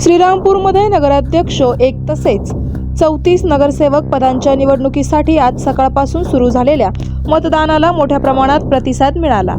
श्रीरामपूरमध्ये नगराध्यक्ष एक तसेच चौतीस नगरसेवक पदांच्या निवडणुकीसाठी आज सकाळपासून सुरू झालेल्या मतदानाला मोठ्या प्रमाणात प्रतिसाद मिळाला.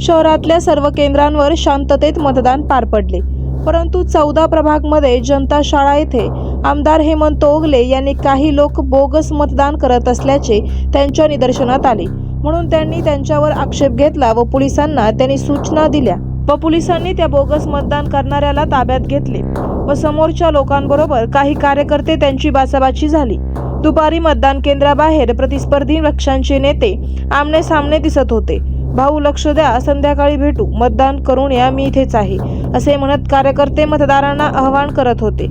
शहरातल्या सर्व केंद्रांवर शांततेत मतदान पार पडले. परंतु चौदा प्रभागमध्ये जनता शाळा येथे आमदार हेमंत ओगले यांनी काही लोक बोगस मतदान करत असल्याचे त्यांच्या निदर्शनात आले. म्हणून त्यांनी त्यांच्यावर आक्षेप घेतला व पोलिसांना त्यांनी सूचना दिल्या. व पोलिसांनी त्या बोगस मतदान करणाऱ्याला ताब्यात घेतले व समोरच्या लोकांबरोबर काही कार्यकर्ते त्यांची बाचाबाची झाली. दुपारी मतदान केंद्राबाहेर प्रतिस्पर्धी पक्षांचे नेते आमने सामने दिसत होते. भाऊ लक्ष द्या संध्याकाळी भेटू. मतदान करून या मी इथेच आहे असे म्हणत कार्यकर्ते मतदारांना आवाहन करत होते.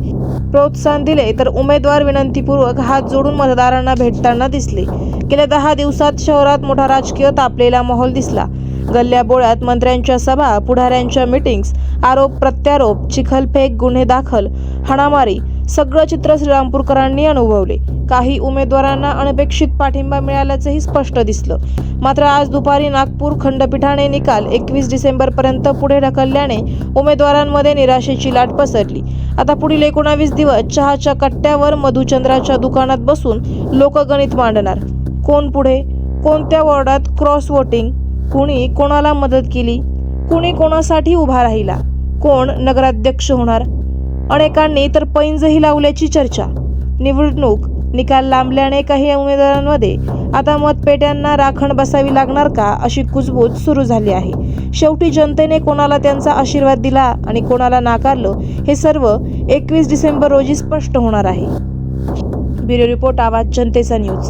प्रोत्साहन दिले तर उमेदवार विनंतीपूर्वक हात जोडून मतदारांना भेटताना दिसले. गेल्या दहा दिवसात शहरात मोठा राजकीय तापलेला माहोल दिसला. गल्ल्याबोळ्यात मंत्र्यांच्या सभा पुढाऱ्यांच्या मीटिंग्स आरोप प्रत्यारोप चिखलफेक गुन्हे दाखल हाणामारी सगळं चित्र श्रीरामपूरकरांनी अनुभवले. काही उमेदवारांना अनपेक्षित पाठिंबा मिळाल्याचंही स्पष्ट दिसलं. मात्र आज दुपारी नागपूर खंडपीठाने निकाल एकवीस डिसेंबरपर्यंत पुढे ढकलल्याने उमेदवारांमध्ये निराशेची लाट पसरली. आता पुढील एकोणावीस दिवस चहाच्या कट्ट्यावर मधुचंद्राच्या दुकानात बसून लोकगणित मांडणार. कोण पुढे? कोणत्या वॉर्डात क्रॉस वोटिंग? कुणी कोणाला मदत केली? कुणी कोणासाठी उभा राहिला? कोण नगराध्यक्ष होणार? अनेकांनी तर पैंजही लावल्याची चर्चा. निवडणूक निकाल लांबल्याने काही उमेदवारांमध्ये आता मतपेट्यांना राखण बसावी लागणार का अशी कुजबूज सुरू झाली आहे. शेवटी जनतेने कोणाला त्यांचा आशीर्वाद दिला आणि कोणाला नाकारलं हे सर्व एकवीस डिसेंबर रोजी स्पष्ट होणार आहे. ब्युरो रिपोर्ट आवाज जनतेचा न्यूज.